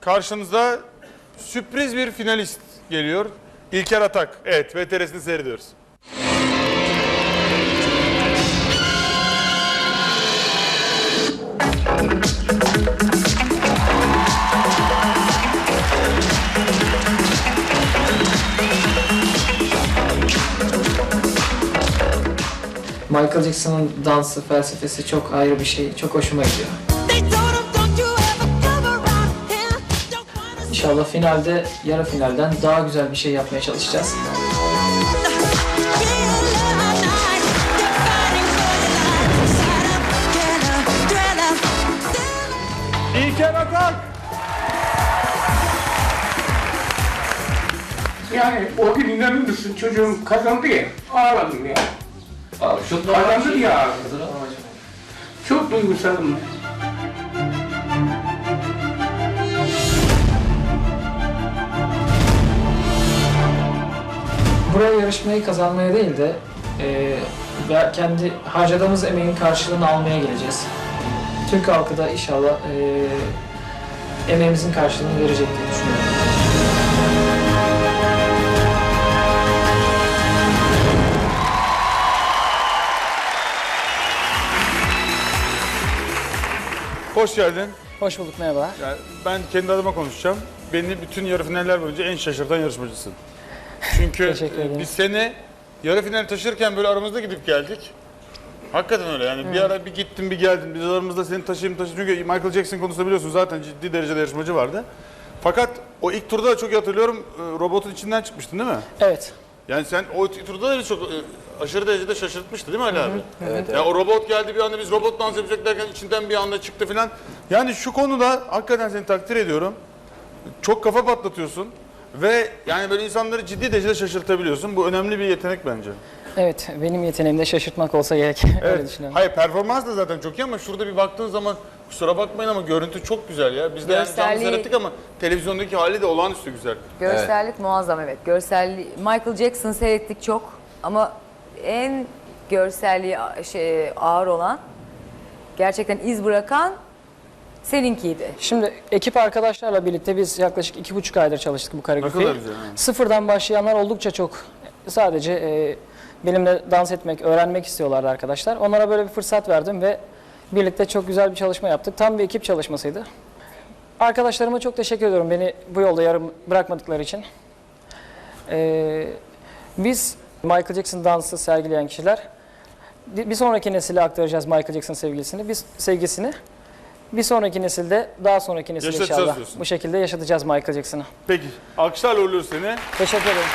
Karşınıza sürpriz bir finalist geliyor. İlker Atak. Evet, VTR'sini seyrediyoruz. Michael Jackson'ın dansı, felsefesi çok ayrı bir şey. Çok hoşuma gidiyor. İnşallah finalde, yarı finalden daha güzel bir şey yapmaya çalışacağız. İlker Atak! Yani o gün inanır mısın çocuğum kazandı ya ağladım ya. Kazandı diye ağladım. Çok duygusalım Buraya yarışmayı kazanmaya değil de e, kendi harcadığımız emeğin karşılığını almaya geleceğiz. Türk halkı da inşallah e, emeğimizin karşılığını verecek diye düşünüyorum. Hoş geldin. Hoş bulduk, merhaba. Yani ben kendi adıma konuşacağım. Beni bütün yarı finaller boyunca en şaşırtan yarışmacısın. Çünkü Teşekkür ederim. biz seni yarı final taşırken böyle aramızda gidip geldik. Hakikaten öyle yani bir ara bir gittin bir geldin biz aramızda seni taşıyayım taşıyayım çünkü Michael Jackson konusunda biliyorsun zaten ciddi derecede yarışmacı vardı. Fakat o ilk turda da çok iyi hatırlıyorum e, robotun içinden çıkmıştın değil mi? Evet. Yani sen o ilk turda da çok e, aşırı derecede şaşırtmıştı değil mi Ali abi? Evet, Ya o robot geldi bir anda biz robot dans yapacak derken içinden bir anda çıktı filan. Yani şu konuda hakikaten seni takdir ediyorum. Çok kafa patlatıyorsun ve yani böyle insanları ciddi derecede şaşırtabiliyorsun. Bu önemli bir yetenek bence. Evet, benim yeteneğim de şaşırtmak olsa gerek. Öyle Evet. düşünüyorum. Hayır performans da zaten çok iyi ama şurada bir baktığın zaman kusura bakmayın ama görüntü çok güzel ya. Biz de yani canlı Görselliği- seyrettik ama televizyondaki hali de olağanüstü güzel. Görsellik muazzam evet. Görselliği Michael Jackson seyrettik çok ama en görselliği a- şey ağır olan gerçekten iz bırakan seninkiydi. Şimdi ekip arkadaşlarla birlikte biz yaklaşık iki buçuk aydır çalıştık bu koreografiyi. kadar güzel, ha. Sıfırdan başlayanlar oldukça çok. Sadece e, benimle dans etmek, öğrenmek istiyorlardı arkadaşlar. Onlara böyle bir fırsat verdim ve birlikte çok güzel bir çalışma yaptık. Tam bir ekip çalışmasıydı. Arkadaşlarıma çok teşekkür ediyorum beni bu yolda yarım bırakmadıkları için. Ee, biz Michael Jackson dansı sergileyen kişiler bir bir sonraki nesile aktaracağız Michael Jackson sevgilisini, biz sevgisini. Bir sonraki nesilde, daha sonraki nesilde Yaşatacağız inşallah diyorsun. bu şekilde yaşatacağız Michael Jackson'ı. Peki alkışlarla uğurluyoruz seni. Teşekkür ederim.